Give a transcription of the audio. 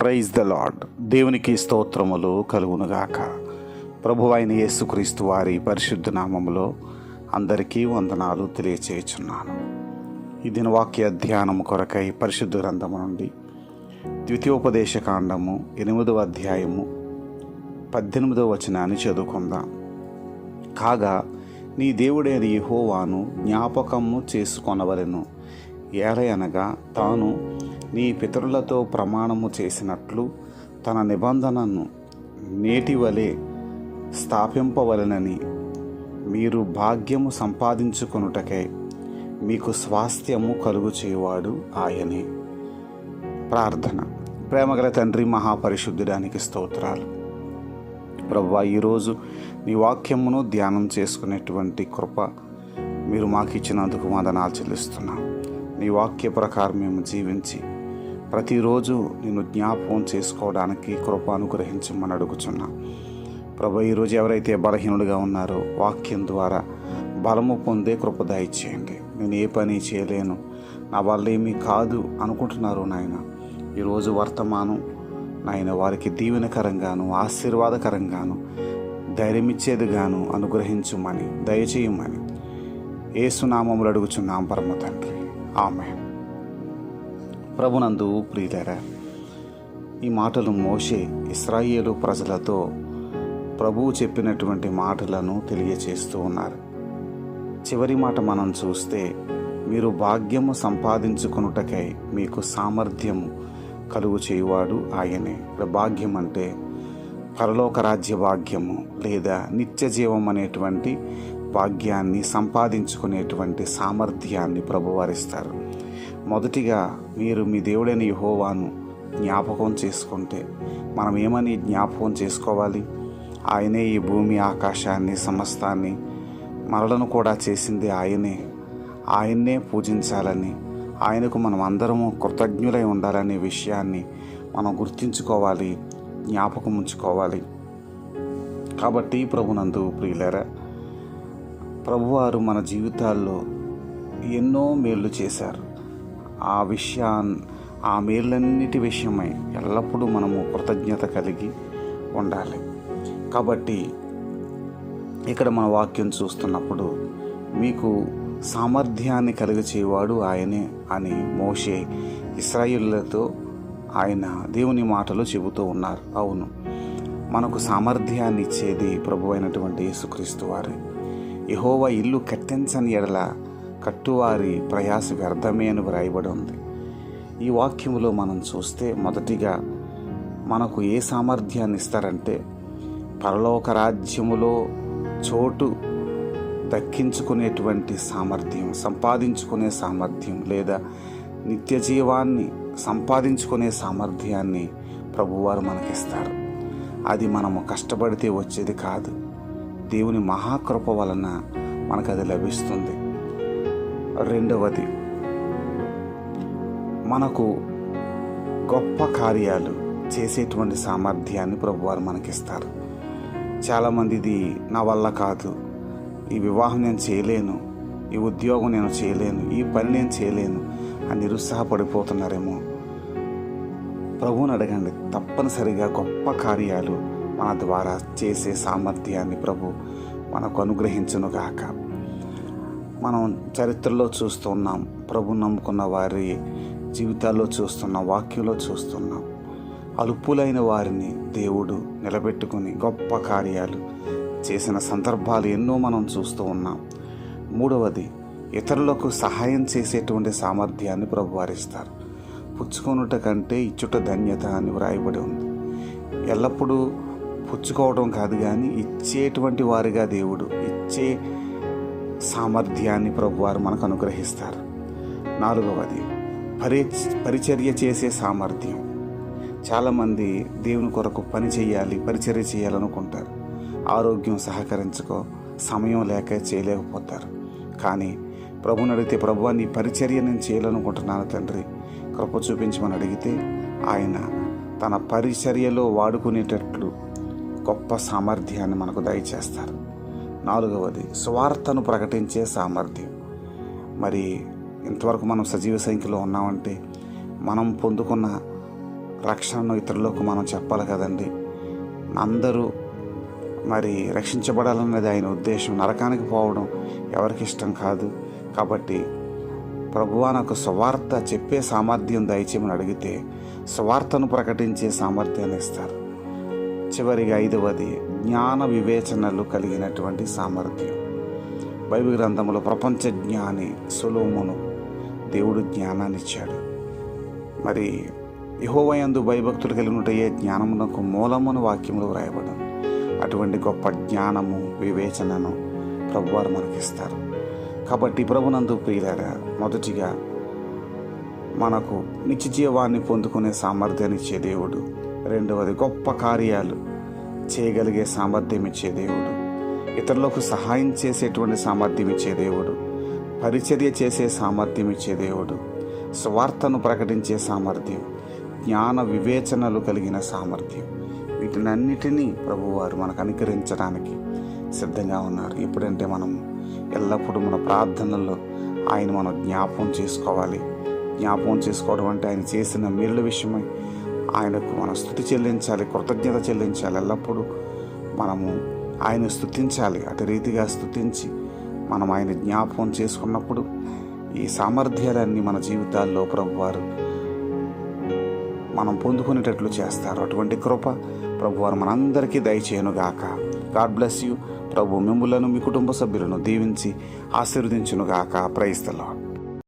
Praise the lord దేవునికి స్తోత్రములు కలుగునుగాక. ప్రభు అయిన యేసుక్రీస్తు వారి పరిశుద్ధ నామములో అందరికీ వందనాలు తెలియచేయుచున్నాను. ఈ దినవాక్య ధ్యానము కొరకై పరిశుద్ధ గ్రంథము నుండి ద్వితీయోపదేశ కాండము ఎనిమిదవ అధ్యాయము పద్దెనిమిదవ వచనాన్ని చదువుకుందాం. కాగా నీ దేవుడైన యహోవాను జ్ఞాపకము చేసుకొనవలెను. ఏలయనగా తాను నీ పితరులతో ప్రమాణము చేసినట్లు తన నిబంధనను నేటి వలె స్థాపింపవలెనని మీరు భాగ్యము సంపాదించుకొనుటకై మీకు స్వాస్థ్యము కలుగు చేయవాడు ఆయనే. ప్రార్థన. ప్రేమగల తండ్రి మహాపరిశుద్ధుడానికి స్తోత్రాలు. ప్రవ్వా ఈరోజు నీ వాక్యమును ధ్యానం చేసుకునేటువంటి కృప మీరు మాకు ఇచ్చినందుకు వందనాలు చెల్లిస్తున్నాం. నీ వాక్య ప్రకారం మేము జీవించి ప్రతిరోజు నేను జ్ఞాపకం చేసుకోవడానికి కృప అనుగ్రహించమని అడుగుచున్నా. ప్రభు ఈరోజు ఎవరైతే బలహీనుడిగా ఉన్నారో వాక్యం ద్వారా బలము పొందే కృప దయచేయండి. నేను ఏ పని చేయలేను. నా వల్ల ఏమీ కాదు అనుకుంటున్నారు నాయన. ఈరోజు వర్తమానం నాయన వారికి దీవెనకరంగాను ఆశీర్వాదకరంగాను ధైర్యమిచ్చేదిగాను అనుగ్రహించుమని దయచేయమని. ఏసునామములు అడుగుచున్నాం పరమ తండ్రి. ఆమె ప్రభునందు ప్రియులరా ఈ మాటలు మోషే ఇస్రాయేలు ప్రజలతో ప్రభువు చెప్పినటువంటి మాటలను తెలియచేస్తూ ఉన్నారు. చివరి మాట మనం చూస్తే మీరు భాగ్యము సంపాదించుకొనుటకై మీకు సామర్థ్యము కలుగు చేయువాడు ఆయనే. ఇక్కడ భాగ్యం అంటే పరలోక రాజ్య భాగ్యము లేదా నిత్య జీవం అనేటువంటి భాగ్యాన్ని సంపాదించుకునేటువంటి సామర్థ్యాన్ని ప్రభువారిస్తారు. మొదటిగా మీరు మీ దేవుడైన యహోవాను జ్ఞాపకం చేసుకుంటే మనం ఏమని జ్ఞాపకం చేసుకోవాలి? ఆయనే ఈ భూమి ఆకాశాన్ని సమస్తాన్ని మరలను కూడా చేసింది ఆయనే. ఆయన్నే పూజించాలని ఆయనకు మనం అందరము కృతజ్ఞులై ఉండాలనే విషయాన్ని మనం గుర్తించుకోవాలి జ్ఞాపకం ఉంచుకోవాలి. కాబట్టి ప్రభునందు ప్రియులరా ప్రభువారు మన జీవితాల్లో ఎన్నో మేళ్ళు చేశారు. ఆ విషయాన్ని ఆ మేలన్నిటి విషయమై ఎల్లప్పుడూ మనము కృతజ్ఞత కలిగి ఉండాలి. కాబట్టి ఇక్కడ మన వాక్యం చూస్తున్నప్పుడు మీకు సామర్థ్యాన్ని కలిగచేవాడు ఆయనే అని మోషే ఇస్రాయిల్లతో ఆయన దేవుని మాటలు చెబుతూ ఉన్నారు. అవును మనకు సామర్థ్యాన్ని ఇచ్చేది ప్రభు అయినటువంటి యేసుక్రీస్తు వారు. యహోవ ఇల్లు కట్టించని ఎడల కట్టువారి ప్రయాస వ్యర్థమే అని వ్రాయబడి ఉంది. ఈ వాక్యంలో మనం చూస్తే మొదటిగా మనకు ఏ సామర్థ్యాన్ని ఇస్తారంటే పరలోక రాజ్యములో చోటు దక్కించుకునేటువంటి సామర్థ్యం సంపాదించుకునే సామర్థ్యం లేదా నిత్య జీవాన్ని సంపాదించుకునే సామర్థ్యాన్ని ప్రభువారు మనకిస్తారు. అది మనము కష్టపడితే వచ్చేది కాదు. దేవుని మహాకృప వలన మనకు అది లభిస్తుంది. రెండవది మనకు గొప్ప కార్యాలు చేసేటువంటి సామర్థ్యాన్ని ప్రభువారు మనకిస్తారు. చాలామంది ఇది నా వల్ల కాదు ఈ వివాహం నేను చేయలేను ఈ ఉద్యోగం నేను చేయలేను ఈ పని నేను చేయలేను అని నిరుత్సాహపడిపోతున్నారేమో. ప్రభువుని అడగండి తప్పనిసరిగా గొప్ప కార్యాలు మన ద్వారా చేసే సామర్థ్యాన్ని ప్రభు మనకు అనుగ్రహించునుగాక. మనం చరిత్రలో చూస్తున్నాం ప్రభు నమ్ముకున్న వారి జీవితాల్లో చూస్తున్నాం వాక్యంలో చూస్తున్నాం అలుపులైన వారిని దేవుడు నిలబెట్టుకుని గొప్ప కార్యాలు చేసిన సందర్భాలు ఎన్నో మనం చూస్తూ ఉన్నాం. మూడవది ఇతరులకు సహాయం చేసేటువంటి సామర్థ్యాన్ని ప్రభు వారిస్తారు. పుచ్చుకొనుట కంటే ఇచ్చుట ధన్యత అని వ్రాయబడి ఉంది. ఎల్లప్పుడూ పుచ్చుకోవడం కాదు కానీ ఇచ్చేటువంటి వారిగా దేవుడు ఇచ్చే సామర్థ్యాన్ని ప్రభువారు మనకు అనుగ్రహిస్తారు. నాలుగవది పరి పరిచర్య చేసే సామర్థ్యం. చాలామంది దేవుని కొరకు పని చేయాలి పరిచర్య చేయాలనుకుంటారు. ఆరోగ్యం సహకరించుకో సమయం లేక చేయలేకపోతారు. కానీ ప్రభుని అడిగితే ప్రభు నీ పరిచర్య నేను చేయాలనుకుంటున్నాను తండ్రి. కృప చూపించమని అడిగితే ఆయన తన పరిచర్యలో వాడుకునేటట్లు గొప్ప సామర్థ్యాన్ని మనకు దయచేస్తారు. నాలుగవది స్వార్థను ప్రకటించే సామర్థ్యం. మరి ఇంతవరకు మనం సజీవ సంఖ్యలో ఉన్నామంటే మనం పొందుకున్న రక్షణను ఇతరులకు మనం చెప్పాలి కదండి. అందరూ మరి రక్షించబడాలన్నది ఆయన ఉద్దేశం. నరకానికి పోవడం ఎవరికి ఇష్టం కాదు. కాబట్టి ప్రభువా నాకు సువార్త చెప్పే సామర్థ్యం దయచేయమని అడిగితే సువార్తను ప్రకటించే సామర్థ్యాన్ని ఇస్తారు. చివరిగా ఐదవది జ్ఞాన వివేచనలు కలిగినటువంటి సామర్థ్యం. బైబిల్ గ్రంథంలో ప్రపంచ జ్ఞాని సులోమును దేవుడు జ్ఞానాన్ని ఇచ్చాడు మరి యహోవయందు భయభక్తులు కలిగి ఉంటే జ్ఞానమునకు మూలమును వాక్యములు వ్రాయబడను. అటువంటి గొప్ప జ్ఞానము వివేచనను ప్రభువారు మనకిస్తారు. కాబట్టి ప్రభునందు ప్రియులారా మొదటిగా మనకు నిత్య జీవాన్ని పొందుకునే సామర్థ్యాన్ని ఇచ్చే దేవుడు రెండవది గొప్ప కార్యాలు చేయగలిగే సామర్థ్యం ఇచ్చే దేవుడు. ఇతరులకు సహాయం చేసేటువంటి సామర్థ్యం ఇచ్చే దేవుడు. పరిచర్య చేసే సామర్థ్యం ఇచ్చే దేవుడు. స్వార్థను ప్రకటించే సామర్థ్యం. జ్ఞాన వివేచనలు కలిగిన సామర్థ్యం. వీటినన్నిటినీ ప్రభువారు మనకు అనుకరించడానికి సిద్ధంగా ఉన్నారు. ఎప్పుడంటే మనం ఎల్లప్పుడూ మన ప్రార్థనల్లో ఆయన మనం జ్ఞాపం చేసుకోవాలి. జ్ఞాపకం చేసుకోవడం అంటే ఆయన చేసిన మేళ్ళ విషయమై ఆయనకు మనం స్థుతి చెల్లించాలి కృతజ్ఞత చెల్లించాలి. ఎల్లప్పుడూ మనము ఆయన స్థుతించాలి అటు రీతిగా స్థుతించి మనం ఆయన జ్ఞాపకం చేసుకున్నప్పుడు ఈ సామర్థ్యాలన్నీ మన జీవితాల్లో ప్రభువారు మనం పొందుకునేటట్లు చేస్తారు. అటువంటి కృప ప్రభువారు మనందరికీ దయచేయనుగాక. God bless you. ప్రభు మిమ్ములను మీ కుటుంబ సభ్యులను దీవించి ఆశీర్వదించునుగాక. ప్రైస్తలాడు